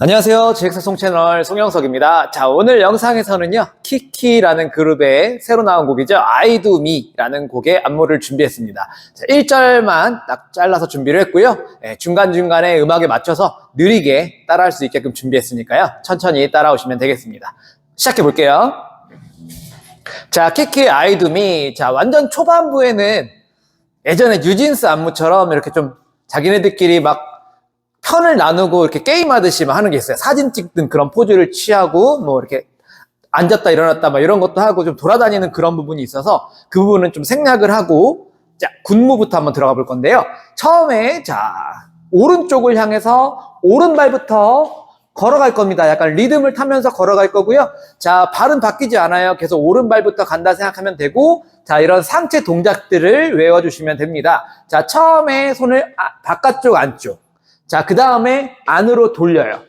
안녕하세요. GX송 채널 송영석입니다. 자, 오늘 영상에서는요, 키키라는 그룹의 새로 나온 곡이죠. I do me라는 곡의 안무를 준비했습니다. 자, 1절만 딱 잘라서 준비를 했고요. 예, 중간중간에 음악에 맞춰서 느리게 따라할 수 있게끔 준비했으니까요. 천천히 따라오시면 되겠습니다. 시작해 볼게요. 자, 키키 I do me. 자, 완전 초반부에는 예전에 뉴진스 안무처럼 이렇게 좀 자기네들끼리 막 편을 나누고 이렇게 게임하듯이 막 하는 게 있어요. 사진 찍든 그런 포즈를 취하고 뭐 이렇게 앉았다 일어났다 막 이런 것도 하고 좀 돌아다니는 그런 부분이 있어서 그 부분은 좀 생략을 하고 자 군무부터 한번 들어가 볼 건데요. 처음에 자 오른쪽을 향해서 오른발부터 걸어갈 겁니다. 약간 리듬을 타면서 걸어갈 거고요. 자 발은 바뀌지 않아요. 계속 오른발부터 간다 생각하면 되고 자 이런 상체 동작들을 외워주시면 됩니다. 자 처음에 손을 아- 바깥쪽 안쪽 자, 그 다음에 안으로 돌려요.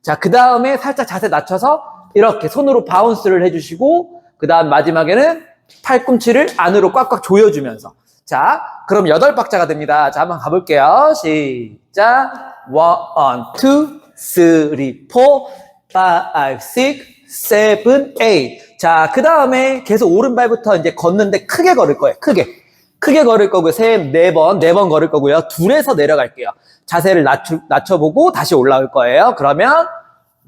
자, 그 다음에 살짝 자세 낮춰서 이렇게 손으로 바운스를 해주시고, 그 다음 마지막에는 팔꿈치를 안으로 꽉꽉 조여주면서. 자, 그럼 여덟 박자가 됩니다. 자, 한번 가볼게요. 시작. one, two, three, four, five, six, seven, eight. 자, 그 다음에 계속 오른발부터 이제 걷는데 크게 걸을 거예요. 크게. 크게 걸을 거고요. 세, 네 번, 네 번 걸을 거고요. 둘에서 내려갈게요. 자세를 낮추, 낮춰보고 다시 올라올 거예요. 그러면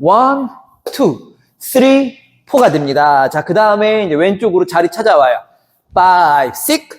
one, two, three, four가 됩니다. 자, 그 다음에 이제 왼쪽으로 자리 찾아와요. five, six,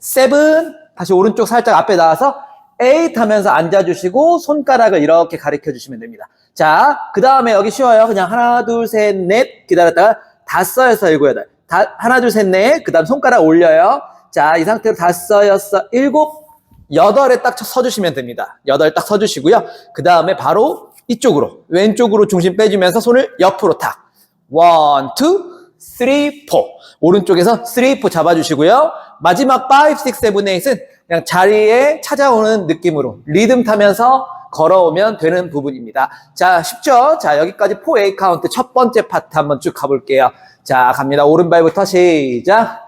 seven, 다시 오른쪽 살짝 앞에 나와서 eight 하면서 앉아주시고 손가락을 이렇게 가리켜 주시면 됩니다. 자, 그 다음에 여기 쉬워요. 그냥 하나, 둘, 셋, 넷 기다렸다가 다섯, 여섯, 일곱, 여덟. 다, 하나, 둘, 셋, 넷. 그 다음 손가락 올려요. 자, 이 상태로 다섯, 여섯, 일곱, 여덟에 딱 서주시면 됩니다. 여덟 딱 서주시고요. 그 다음에 바로 이쪽으로, 왼쪽으로 중심 빼주면서 손을 옆으로 탁. 원, 투, 쓰리, 포. 오른쪽에서 쓰리, 포 잡아주시고요. 마지막 5, 6, 7, 8은 그냥 자리에 찾아오는 느낌으로 리듬 타면서 걸어오면 되는 부분입니다. 자, 쉽죠? 자, 여기까지 4A 카운트 첫 번째 파트 한번 쭉 가볼게요. 자, 갑니다. 오른발부터 시작.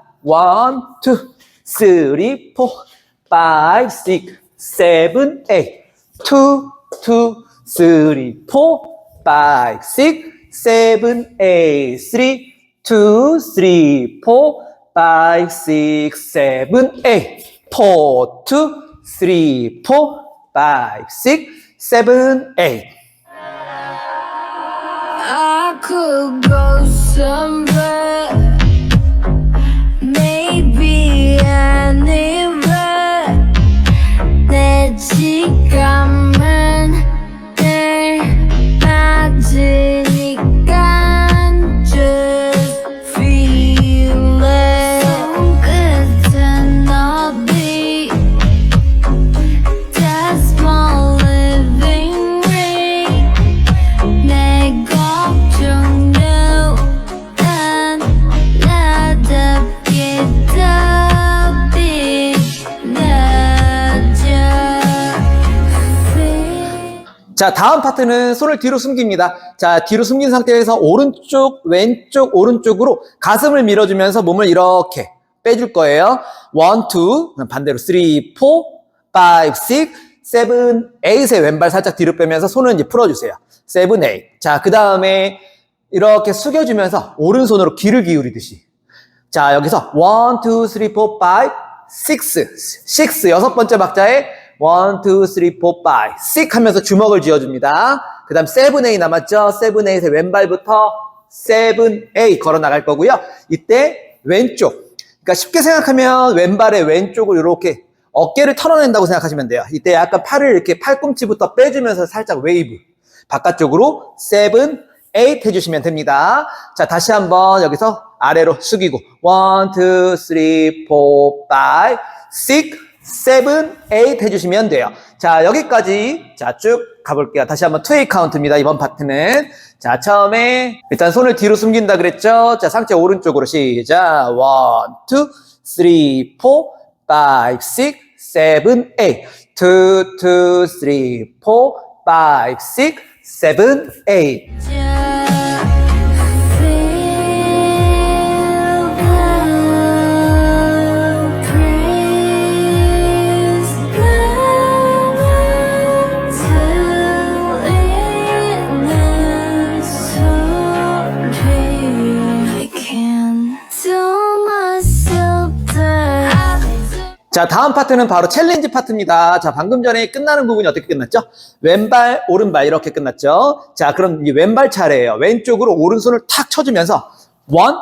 1, 2, 3, 4, 5, 6, 7, 8. 2, 2, 3, 4, 5, 6, 7, 8. 3, 2, 3, 4, 5, 6, 7, 8. 4, 2, 3, 4, 5, 6, 7, 8. I could go somewhere, anywhere. 내 지갑 자, 다음 파트는 손을 뒤로 숨깁니다. 자, 뒤로 숨긴 상태에서 오른쪽, 왼쪽, 오른쪽으로 가슴을 밀어주면서 몸을 이렇게 빼줄 거예요. 1, 2, 반대로 3, 4, 5, 6, 7, 8의 왼발 살짝 뒤로 빼면서 손을 이제 풀어주세요. 7, 8. 자, 그 다음에 이렇게 숙여주면서 오른손으로 귀를 기울이듯이. 자, 여기서 1, 2, 3, 4, 5, 6, 6, 여섯 번째 박자에 1, 2, 3, 4, 5, 6 하면서 주먹을 쥐어줍니다. 그 다음 7, 8 남았죠? 7, 8의 왼발부터 7, 8 걸어 나갈 거고요. 이때 왼쪽. 그러니까 쉽게 생각하면 왼발의 왼쪽을 이렇게 어깨를 털어낸다고 생각하시면 돼요. 이때 약간 팔을 이렇게 팔꿈치부터 빼주면서 살짝 웨이브. 바깥쪽으로 7, 8 해주시면 됩니다. 자, 다시 한번 여기서 아래로 숙이고 1, 2, 3, 4, 5, 6, 7, 8 해주시면 돼요. 자, 여기까지 자, 쭉 가볼게요. 다시 한번 2A 카운트입니다. 이번 파트는. 자, 처음에 일단 손을 뒤로 숨긴다 그랬죠? 자, 상체 오른쪽으로 시작. 1, 2, 3, 4, 5, 6, 7, 8. 2, 2, 3, 4, 5, 6, 7, 8. 자, 다음 파트는 바로 챌린지 파트입니다. 자, 방금 전에 끝나는 부분이 어떻게 끝났죠? 왼발, 오른발 이렇게 끝났죠? 자, 그럼 이 왼발 차례예요. 왼쪽으로 오른손을 탁 쳐주면서 원,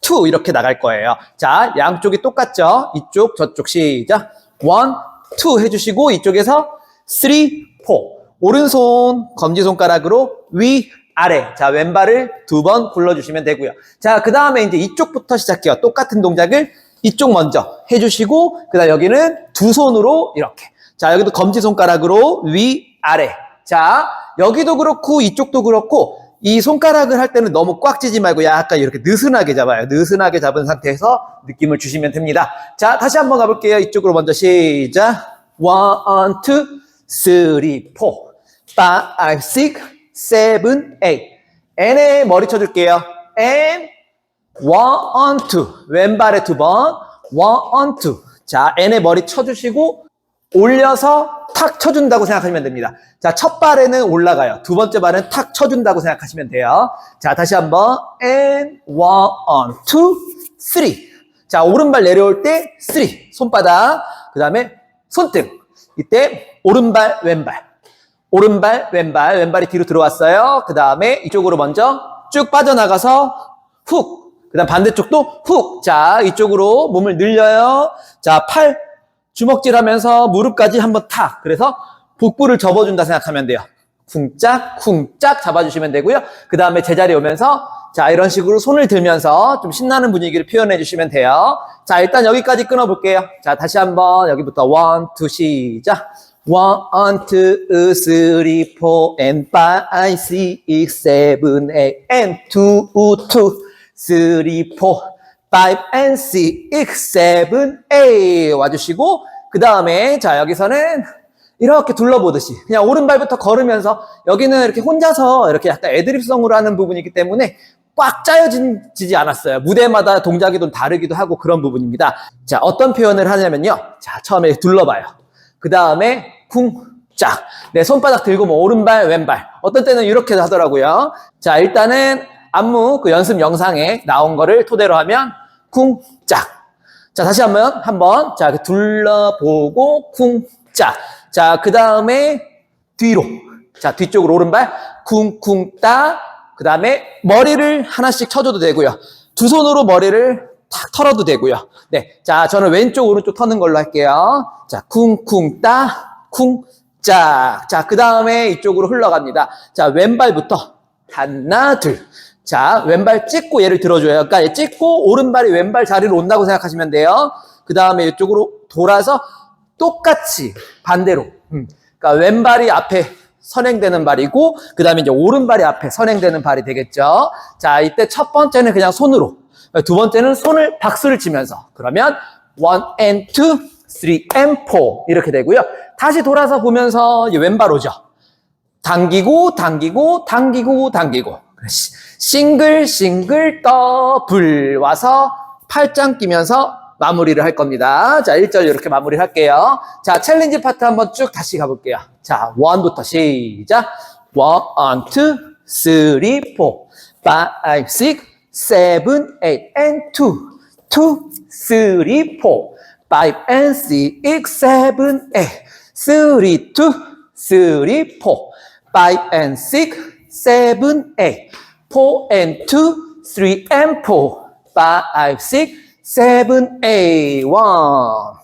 투 이렇게 나갈 거예요. 자, 양쪽이 똑같죠? 이쪽, 저쪽 시작. 원, 투 해주시고 이쪽에서 쓰리, 포. 오른손 검지손가락으로 위, 아래. 자, 왼발을 두 번 굴러주시면 되고요. 자, 그 다음에 이제 이쪽부터 시작해요. 똑같은 동작을 이쪽 먼저 해주시고, 그 다음 여기는 두 손으로 이렇게. 자, 여기도 검지손가락으로 위, 아래. 자, 여기도 그렇고, 이쪽도 그렇고, 이 손가락을 할 때는 너무 꽉 쥐지 말고 약간 이렇게 느슨하게 잡아요. 느슨하게 잡은 상태에서 느낌을 주시면 됩니다. 자, 다시 한번 가볼게요. 이쪽으로 먼저 시작. One, two, three, four, five, six, seven, eight. N에 머리 쳐줄게요. N, two. 왼발에 두 번. two. 자, N에 머리 쳐주시고 올려서 탁 쳐준다고 생각하시면 됩니다. 자, 첫 발에는 올라가요. 두 번째 발은 탁 쳐준다고 생각하시면 돼요. 자, 다시 한번. And one, two, three. 자, 오른발 내려올 때 three. 손바닥. 그 다음에 손등. 이때 오른발, 왼발. 오른발, 왼발. 왼발이 뒤로 들어왔어요. 그 다음에 이쪽으로 먼저 쭉 빠져나가서 훅. 그 다음 반대쪽도 훅. 자, 이쪽으로 몸을 늘려요. 자, 팔 주먹질 하면서 무릎까지 한번 탁. 그래서 복부를 접어준다 생각하면 돼요. 쿵짝, 쿵짝 잡아주시면 되고요. 그 다음에 제자리 오면서 자, 이런 식으로 손을 들면서 좀 신나는 분위기를 표현해 주시면 돼요. 자, 일단 여기까지 끊어볼게요. 자, 다시 한번 여기부터 원, 투, 시작. 원, 투, 쓰리, 포, 엔, 파이, 시, 식, 세븐, 에, 엔, 투, 투, 투. 3, 4, 5 and 6, 7, 8 와주시고 그 다음에 자 여기서는 이렇게 둘러보듯이 그냥 오른발부터 걸으면서 여기는 이렇게 혼자서 이렇게 약간 애드립성으로 하는 부분이기 때문에 꽉 짜여지지 않았어요. 무대마다 동작이 좀 다르기도 하고 그런 부분입니다. 자, 어떤 표현을 하냐면요. 자, 처음에 둘러봐요. 그 다음에 쿵, 짝. 내 손바닥 들고 뭐 오른발, 왼발. 어떤 때는 이렇게 하더라고요. 자, 일단은 안무 그 연습 영상에 나온 거를 토대로 하면 쿵짝. 자, 다시 한번, 한번. 자, 둘러보고 쿵짝. 자, 그 다음에 뒤로. 자, 뒤쪽으로 오른발 쿵쿵 따. 그 다음에 머리를 하나씩 쳐 줘도 되고요. 두 손으로 머리를 탁 털어도 되고요. 네. 자, 저는 왼쪽, 오른쪽 터는 걸로 할게요. 자, 쿵쿵 따. 쿵, 짝. 자, 그 다음에 이쪽으로 흘러갑니다. 자, 왼발부터. 하나, 둘. 자, 왼발 찍고 얘를 들어줘요. 그러니까 찍고 오른발이 왼발 자리로 온다고 생각하시면 돼요. 그 다음에 이쪽으로 돌아서 똑같이 반대로. 음. 그러니까 왼발이 앞에 선행되는 발이고, 그 다음에 이제 오른발이 앞에 선행되는 발이 되겠죠. 자, 이때 첫 번째는 그냥 손으로. 두 번째는 손을 박수를 치면서. 그러면 one and two, three and four 이렇게 되고요. 다시 돌아서 보면서 왼발 오죠. 당기고 당기고 당기고 당기고 시- 싱글 싱글 더블 와서 팔짱 끼면서 마무리를 할 겁니다. 자, 1절 이렇게 마무리를 할게요. 자, 챌린지 파트 한번 쭉 다시 가볼게요. 자, 1부터 시작. 1, 2, 3, 4, 5, 6, 7, 8, and 2, 2, 3, 4, 5, and 6, 7, 8, 3, 2, 3, 4, 5, and 6, seven, eight. Four and two, three and four, five, six, seven, eight, one.